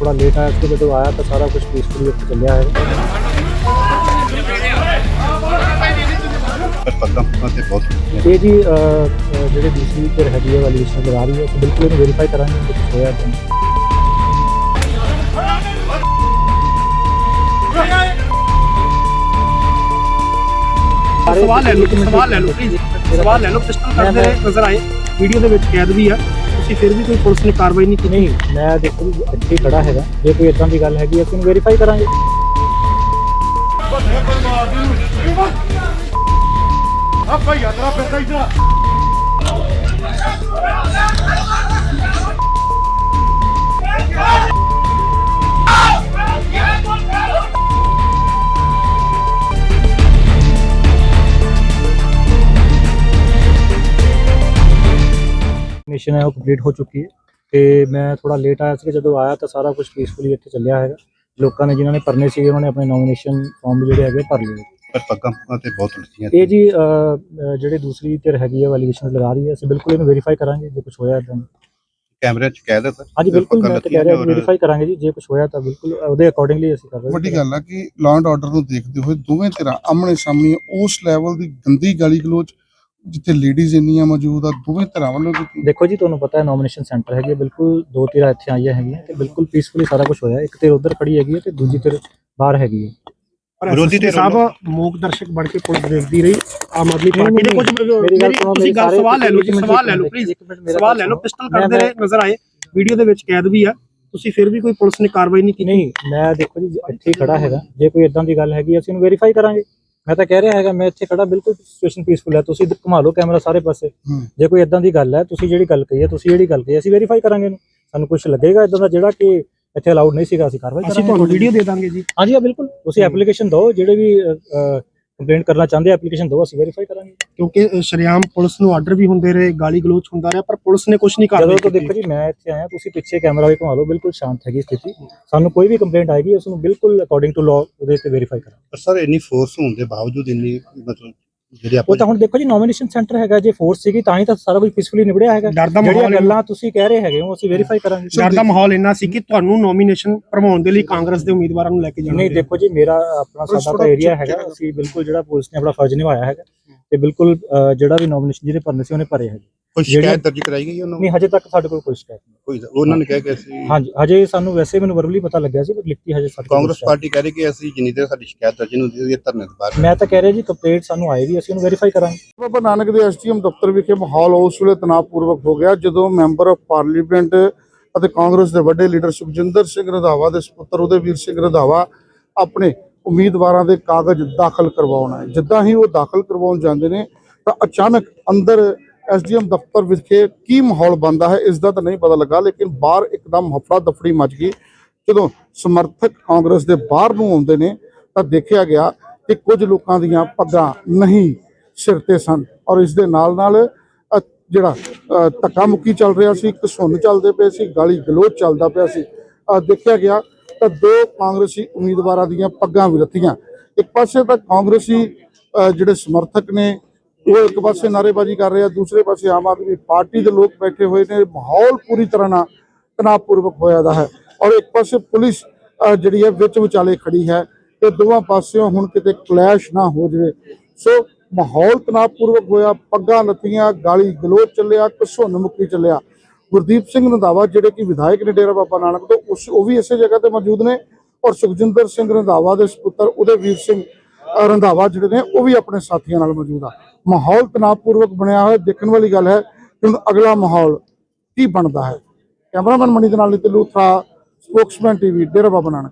ਥੋੜਾ ਲੇਟ ਆਇਆ ਸੀ ਜਦੋਂ ਆਇਆ ਤਾਂ ਸਾਰਾ ਕੁਝ ਪੀਸਫੁਲੀ ਉੱਥੇ ਚੱਲਿਆ ਹੈ ਪਰ ਪੱਗਾਂ ਪੁੱਗਾਂ ਤੇ ਬਹੁਤ ਹੁੰਦੀਆਂ। ਇਹ ਜੀ ਅਹ, ਅਹ, ਜਿਹੜੇ ਦੂਸਰੀ ਧਿਰ ਹੈਗੀ ਹੈ ਵਾਲੀ ਵਿਸ਼ਾ ਨਜ਼ਰ ਆ ਰਹੀ ਹੈ ਤਾਂ ਬਿਲਕੁਲ ਇਹਨੂੰ ਵੈਰੀਫਾਈ ਕਰਾਂਗੇ ਕਿ ਕੁਝ ਹੋਇਆ ਤਾਂ ਨਹੀਂ। ਸਵਾਲ ਲੈ ਲਓ ਸਵਾਲ ਲੈ ਲਓ ਪਲੀਜ਼ ਸਵਾਲ ਲੈ ਲਓ ਪਿਸਟਲ ਕਰਦੇ ਨਜ਼ਰ ਆਏ ਵੀਡੀਓ ਦੇ ਵਿੱਚ ਕੈਦ ਵੀ ਆ ਤੁਸੀਂ ਫਿਰ ਵੀ ਕੋਈ ਪੁਲਿਸ ਨੇ ਕਾਰਵਾਈ ਨਹੀਂ ਕੀਤੀ? ਨਹੀਂ ਮੈਂ ਦੇਖੋ ਜੀ ਇੱਥੇ ਹੀ ਖੜਾ ਹੈਗਾ। ਜੇ ਕੋਈ ਇਦਾਂ ਦੀ ਗੱਲ ਹੈਗੀ ਅਸੀਂ ਇਹਨੂੰ ਵੈਰੀਫਾਈ ਕਰਾਂਗੇ। ਮਿਸ਼ਨ ਹੈ ਉਹ ਕੰਪਲੀਟ ਹੋ ਚੁੱਕੀ ਹੈ। ਤੇ ਮੈਂ ਥੋੜਾ ਲੇਟ ਆਇਆ ਸੀ ਜਦੋਂ ਆਇਆ ਤਾਂ ਸਾਰਾ ਕੁਝ ਪੀਸਫੁਲੀ ਇੱਥੇ ਚੱਲਿਆ ਹੈਗਾ। ਲੋਕਾਂ ਨੇ ਜਿਨ੍ਹਾਂ ਨੇ ਭਰਨੇ ਸੀਗੇ ਉਹਨਾਂ ਨੇ ਆਪਣੇ ਨੋਮੀਨੇਸ਼ਨ ਫਾਰਮ ਜਿਹੜੇ ਹੈਗੇ ਭਰ ਲਏ। ਪਰ ਪੱਗਾਂ ਪੁੱਗਾਂ ਤੇ ਬਹੁਤ ਹੁੰਦੀਆਂ। ਇਹ ਜੀ ਜਿਹੜੇ ਦੂਸਰੀ ਧਿਰ ਹੈਗੀ ਹੈ ਵੈਲੀਡੇਸ਼ਨ ਲਗਾ ਰਹੀ ਹੈ। ਅਸੀਂ ਬਿਲਕੁਲ ਇਹਨੂੰ ਵੈਰੀਫਾਈ ਕਰਾਂਗੇ ਜੇ ਕੁਝ ਹੋਇਆ ਤਾਂ। ਕੈਮਰਿਆਂ 'ਚ ਕੈਦ ਹੈ ਸਰ ਹਾਂਜੀ ਬਿਲਕੁਲ ਮੈਂ ਤਾਂ ਕਹਿ ਰਿਹਾ ਵੈਰੀਫਾਈ ਕਰਾਂਗੇ ਜੀ ਜੇ ਕੁਝ ਹੋਇਆ ਤਾਂ ਬਿਲਕੁਲ ਉਹਦੇ ਅਕੋਰਡਿੰਗਲੀ ਅਸੀਂ ਕਰ ਰਹੇ ਵੱਡੀ ਗੱਲ ਆ ਕਿ ਲਾਅ ਐਂਡ ਆਰਡਰ ਨੂੰ ਦੇਖਦੇ ਹੋਏ ਦੋਵੇਂ ਧਿਰਾਂ ਆਮਣੇ ਸਾਹਮਣੇ ਉਸ ਲੈਵਲ ਦੀ ਗੰਦੀ ਗਾਲੀ ਗਲੋਚ ਜਿੱਥੇ ਲੇਡੀਜ਼ ਇੰਨੀਆਂ ਮੌਜੂਦ ਆ ਦੋਵੇਂ ਧਿਰਾਂ ਵੱਲੋਂ ਕੀਤੀ ਦੇਖੋ ਜੀ ਤੁਹਾਨੂੰ ਪਤਾ ਹੈ ਨੋਮੀਨੇਸ਼ਨ ਸੈਂਟਰ ਹੈਗੇ ਬਿਲਕੁਲ ਦੋ ਧਿਰਾਂ ਇੱਥੇ ਆਈਆਂ ਹੈਗੀਆਂ ਤੇ ਬਿਲਕੁਲ ਪੀਸਫੁਲੀ ਸਾਰਾ ਕੁਝ ਹੋਇਆ ਇੱਕ ਧਿਰ ਉਧਰ ਖੜੀ ਹੈਗੀ ਹੈ ਤੇ ਦੂਜੀ ਧਿਰ ਬਾਹਰ ਹੈਗੀ ਹੈ। ਪਰ ਵਿਰੋਧੀ ਐਸਐਸਪੀ ਧਿਰ ਸਾਹਿਬ ਮੂਕ ਦਰਸ਼ਕ ਬਣ ਕੇ ਪੁਲਿਸ ਦੇਖਦੀ ਰਹੀ ਆਮ ਆਦਮੀ ਪਾਰਟੀ ਦੇ ਕੁਝ ਮੇਰੀ ਗੱਲ ਸੁਣੋ ਤੁਸੀਂ ਗੱਲ ਸਵਾਲ ਲੈ ਲਓ ਜੀ ਇੱਕ ਸਵਾਲ ਲੈ ਲਓ ਇੱਕ ਪਲੀਜ਼ ਮਿੰਟ ਮੇਰਾ ਸਵਾਲ ਲੈ ਲਓ। ਪਿਸਟਲ ਮੈਂ- ਕਰਦੇ ਰਹੇ ਨਜ਼ਰ ਆਏ ਵੀਡੀਓ ਦੇ ਵਿੱਚ ਕੈਦ ਵੀ ਆ ਤੁਸੀਂ ਫਿਰ ਵੀ ਕੋਈ ਪੁਲਿਸ ਨੇ ਕਾਰਵਾਈ ਨਹੀਂ ਕੀਤੀ। ਨਹੀਂ ਮੈਂ ਦੇਖੋ ਜੀ ਇੱਥੇ ਹੀ ਖੜਾ ਹੈਗਾ। ਜੇ ਕੋਈ ਇਦਾਂ ਦੀ ਗੱਲ ਹੈਗੀ ਅਸੀਂ ਉਹਨੂੰ ਵੈਰੀਫਾਈ ਕਰਾਂਗੇ। ਮੈਂ ਤਾਂ ਕਹਿ ਰਿਹਾ ਹੈਗਾ ਮੈਂ ਇੱਥੇ ਖੜਾ ਬਿਲਕੁਲ ਸਿਚੁਏਸ਼ਨ ਪੀਸਫੁਲ ਹੈ। ਤੁਸੀਂ ਘੁਮਾ ਲਓ ਕੈਮਰਾ ਸਾਰੇ ਪਾਸੇ। ਜੇ ਕੋਈ ਇਦਾਂ ਦੀ ਗੱਲ ਹੈ ਤੁਸੀਂ ਜਿਹੜੀ ਗੱਲ ਕਹੀ ਹੈ ਤੁਸੀਂ ਜਿਹੜੀ ਗੱਲ ਕਹੀ ਅਸੀਂ ਵੈਰੀਫਾਈ ਕਰਾਂਗੇ ਇਹਨੂੰ। ਸਾਨੂੰ ਕੁਝ ਲੱਗੇਗਾ ਇਦਾਂ ਦਾ ਜਿਹੜਾ ਕਿ ਇੱਥੇ ਅਲਾਉਡ ਨਹੀਂ ਸੀਗਾ ਅਸੀਂ ਕਾਰਵਾਈ ਅਸੀਂ ਤੁਹਾਨੂੰ ਵੀਡੀਓ ਦੇ ਦਾਂਗੇ ਜੀ। ਹਾਂਜੀ ਹਾਂ ਬਿਲਕੁਲ। ਤੁਸੀਂ ਐਪਲੀਕੇਸ਼ਨ ਦਿਓ ਜਿਹੜੇ ਵੀ ਕੰਪਲੇਂਟ ਕਰਨਾ ਚਾਹੁੰਦੇ ਐਪਲੀਕੇਸ਼ਨ ਦਿਓ ਅਸੀਂ ਵੈਰੀਫਾਈ ਕਰਾਂਗੇ। ਕਿਉਂਕਿ ਸ਼ਰੇਆਮ ਪੁਲਿਸ ਨੂੰ ਆਰਡਰ ਵੀ ਹੁੰਦੇ ਰਹੇ ਗਾਲੀ ਗਲੋਚ ਹੁੰਦਾ ਰਿਹਾ ਪਰ ਪੁਲਿਸ ਨੇ ਕੁਝ ਨਹੀਂ ਜਦੋਂ ਕਾਰਵਾਈ ਤੋਂ ਦੇਖੋ ਜੀ ਮੈਂ ਇੱਥੇ ਆਇਆ ਤੁਸੀਂ ਪਿੱਛੇ ਕੈਮਰਾ ਵੀ ਘੁਮਾ ਲਓ ਬਿਲਕੁਲ ਸ਼ਾਂਤ ਹੈਗੀ ਸਥਿਤੀ। ਸਾਨੂੰ ਕੋਈ ਵੀ ਕੰਪਲੇਂਟ ਆਏਗੀ ਉਸ ਨੂੰ ਬਿਲਕੁਲ ਅਕੋਰਡਿੰਗ ਟੂ ਲਾਅ ਉਹਦੇ ਤੇ ਵੈਰੀਫਾਈ ਕਰਾਂਗੇ। ਪਰ ਸਰ ਇੰਨੀ ਫੋਰਸ ਹੋਣ ਦੇ ਬਾਵਜੂਦ ਇੰਨੀ ਮਤਲਬ ਜਿਹੜੀ ਉਹ ਤਾਂ ਹੁਣ ਦੇਖੋ ਜੀ ਨੋਮੀਨੇਸ਼ਨ ਸੈਂਟਰ ਹੈਗਾ ਜੇ ਫੋਰਸ ਸੀਗੀ ਤਾਂ ਹੀ ਤਾਂ ਸਾਰਾ ਕੁਝ ਪੀਸਫੁਲੀ ਨਿਬੜਿਆ ਹੈਗਾ। ਡਰ ਦਾ ਜਿਹੜੀਆਂ ਮਾਹੌਲ ਗੱਲਾਂ ਤੁਸੀਂ ਕਹਿ ਰਹੇ ਹੈਗੇ ਹੋ ਅਸੀਂ ਵੈਰੀਫਾਈ ਕਰਾਂਗੇ। ਡਰ ਦਾ ਮਾਹੌਲ ਇੰਨਾ ਸੀ ਕਿ ਤੁਹਾਨੂੰ ਨੋਮੀਨੇਸ਼ਨ ਭਰਵਾਉਣ ਦੇ ਲਈ ਕਾਂਗਰਸ ਦੇ ਉਮੀਦਵਾਰਾਂ ਨੂੰ ਲੈ ਕੇ ਜਾਣਾ ਨਹੀਂ। ਦੇਖੋ ਜੀ ਮੇਰਾ ਆਪਣਾ ਪੁਲਿਸ ਸਾਡਾ ਤਾਂ ਏਰੀਆ ਹੈਗਾ। ਅਸੀਂ ਬਿਲਕੁਲ ਜਿਹੜਾ ਪੁਲਿਸ ਨੇ ਆਪਣਾ ਫਰਜ਼ ਨਿਭਾਇਆ ਹੈਗਾ। ਤੇ ਬਿਲਕੁਲ ਜਿਹੜਾ ਵੀ ਨੋਮੀਨੇਸ਼ਨ ਜਿਹਦੇ ਭਰਨੇ ਸੀ ਉਹਨੇ ਭਰੇ ਹੈਗੇ। ਕੋਈ ਸ਼ਿਕਾਇਤ ਦਰਜ ਕਰਾਈ ਗਈ ਉਹਨਾਂ ਨੂੰ? ਨਹੀਂ ਹਜੇ ਤੱਕ ਸਾਡੇ ਕੋਲ ਕੋਈ ਸ਼ਿਕਾਇਤ ਨਹੀਂ। ਕੋਈ ਉਹਨਾਂ ਨੇ ਕਿਹਾ ਕਿ ਅਸੀਂ ਹਾਂਜੀ ਹਜੇ ਸਾਨੂੰ ਵੈਸੇ ਮੈਨੂੰ ਵਰਬਲੀ ਪਤਾ ਲੱਗਿਆ ਸੀ ਪਰ ਲਿਖਤੀ ਹਜੇ ਸਾਡੇ ਕੋਲ ਕਾਂਗਰਸ ਪਾਰਟੀ ਕਹਿ ਰਹੀ ਕਿ ਅਸੀਂ ਜਿੰਨੀ ਦੇਰ ਸਾਡੀ ਸ਼ਿਕਾਇਤ ਦਰਜ ਨਹੀਂ ਹੁੰਦੀ ਉਹਦੀ ਧਰਨੇ ਤੋਂ ਬਾਹਰ ਮੈਂ ਤਾਂ ਕਹਿ ਰਿਹਾ ਜੀ ਕੰਪਲੀਟ ਸਾਨੂੰ ਆਏਗੀ ਅਸੀਂ ਉਹਨੂੰ ਵੈਰੀਫਾਈ ਕਰਾਂਗੇ। ਬਾਬਾ ਨਾਨਕ ਦੇ ਐਸਟੀਐਮ ਦਫ਼ਤਰ ਵਿਖੇ ਮਾਹੌਲ ਉਸ ਵੇਲੇ ਤਣਾਅਪੂਰਵਕ ਹੋ ਗਿਆ ਜਦੋਂ ਮੈਂਬਰ ਆਫ ਪਾਰਲੀਮੈਂਟ ਅਤੇ ਕਾਂਗਰਸ ਦੇ ਵੱਡੇ ਲੀਡਰ ਸੁਖਜਿੰਦਰ ਸਿੰਘ ਰੰਧਾਵਾ ਦੇ ਸੁਪੁੱਤਰ ਉਦੈਵੀਰ ਸਿੰਘ ਰੰਧਾਵਾ ਆਪਣੇ ਉਮੀਦਵਾਰਾਂ ਦੇ ਕਾਗਜ਼ ਦਾਖਲ ਕਰਵਾਉਣ ਆਏ। ਜਿੱਦਾਂ ਹੀ ਉਹ ਦਾਖਲ ਕਰਵਾਉਣ ਜਾਂਦੇ ਨੇ ਤਾਂ ਅਚਾਨਕ ਅੰਦਰ ਐਸਡੀਐਮ ਦਫ਼ਤਰ ਵਿਖੇ ਕੀ ਮਾਹੌਲ ਬਣਦਾ ਹੈ, ਇਸ ਦਾ ਤਾਂ ਨਹੀਂ ਪਤਾ ਲੱਗਾ, ਲੇਕਿਨ ਬਾਹਰ ਇੱਕਦਮ ਹਫੜਾ ਦਫੜੀ ਮਚ ਗਈ। ਜਦੋਂ ਸਮਰਥਕ ਕਾਂਗਰਸ ਦੇ ਬਾਹਰ ਨੂੰ ਆਉਂਦੇ ਨੇ, ਤਾਂ ਦੇਖਿਆ ਗਿਆ ਕਿ ਕੁਝ ਲੋਕਾਂ ਦੀਆਂ ਪੱਗਾਂ ਨਹੀਂ ਸਿਰ ਤੇ ਸਨ ਔਰ ਇਸ ਦੇ ਨਾਲ ਨਾਲ ਜਿਹੜਾ ਧੱਕਾ ਮੁੱਕੀ ਚੱਲ ਰਿਹਾ ਸੀ ਘਸੁੰਨ ਚੱਲਦੇ ਪਏ ਸੀ, ਗਾਲੀ ਗਲੋਚ ਚੱਲਦਾ ਪਿਆ ਸੀ। ਦੇਖਿਆ ਗਿਆ ਤਾਂ ਦੋ ਕਾਂਗਰਸੀ ਉਮੀਦਵਾਰਾਂ ਦੀਆਂ ਪੱਗਾਂ ਵੀ ਰੱਥੀਆਂ ਇੱਕ ਪਾਸੇ ਤਾਂ ਕਾਂਗਰਸੀ ਜਿਹੜੇ ਸਮਰਥਕ ਨੇ ਉਹ ਇੱਕ ਪਾਸੇ ਨਾਅਰੇਬਾਜ਼ੀ ਕਰ ਰਹੇ ਆ, ਦੂਸਰੇ ਪਾਸੇ ਆਮ ਆਦਮੀ ਪਾਰਟੀ ਦੇ ਲੋਕ ਬੈਠੇ ਹੋਏ ਨੇ, ਮਾਹੌਲ ਪੂਰੀ ਤਰ੍ਹਾਂ ਨਾਲ ਤਣਾਅਪੂਰਵਕ ਹੋਇਆ ਦਾ ਹੈ। ਔਰ ਇੱਕ ਪਾਸੇ ਪੁਲਿਸ ਜਿਹੜੀ ਹੈ, ਵਿੱਚ ਵਿਚਾਲੇ ਖੜੀ ਹੈ ਤੇ ਦੋਵਾਂ ਪਾਸਿਓਂ ਹੁਣ ਕਿਤੇ ਕਲੈਸ਼ ਨਾ ਹੋ ਜਾਵੇ। ਸੋ ਮਾਹੌਲ ਤਣਾਅਪੂਰਵਕ ਹੋਇਆ, ਪੱਗਾਂ ਲੱਤੀਆਂ ਗਾਲੀ ਗਲੋਚ ਚੱਲਿਆ, ਘਸੁੰਨ ਮੁੱਕੀ ਚੱਲਿਆ। ਗੁਰਦੀਪ ਸਿੰਘ ਰੰਧਾਵਾ, ਜਿਹੜੇ ਕਿ ਵਿਧਾਇਕ ਨੇ ਡੇਰਾ ਬਾਬਾ ਨਾਨਕ ਤੋਂ, ਉਸ, ਉਹ ਵੀ ਇਸੇ ਜਗ੍ਹਾ ਤੇ ਮੌਜੂਦ ਨੇ। ਔਰ ਸੁਖਜਿੰਦਰ ਸਿੰਘ ਰੰਧਾਵਾ ਦੇ ਸੁਪੁੱਤਰ, ਉਦੈਵੀਰ ਸਿੰਘ ਰੰਧਾਵਾ ਜਿਹੜੇ ਨੇ, ਉਹ ਵੀ ਆਪਣੇ ਸਾਥੀਆਂ ਨਾਲ ਮੌਜੂਦ ਆ। ਮਾਹੌਲ ਤਣਾਅਪੂਰਵਕ ਬਣਿਆ ਹੋਇਆ, ਦੇਖਣ ਵਾਲੀ ਗੱਲ ਹੈ ਕਿ ਅਗਲਾ ਮਾਹੌਲ ਕੀ ਬਣਦਾ ਹੈ। ਕੈਮਰਾਮੈਨ ਮਣੀ ਦੇ ਨਾਲ ਨਿਤਿਨ ਲੂਥਰਾ, ਸਪੋਕਸਮੈਨ ਟੀਵੀ, ਡੇਰਾ ਬਾਬਾ ਨਾਨਕ।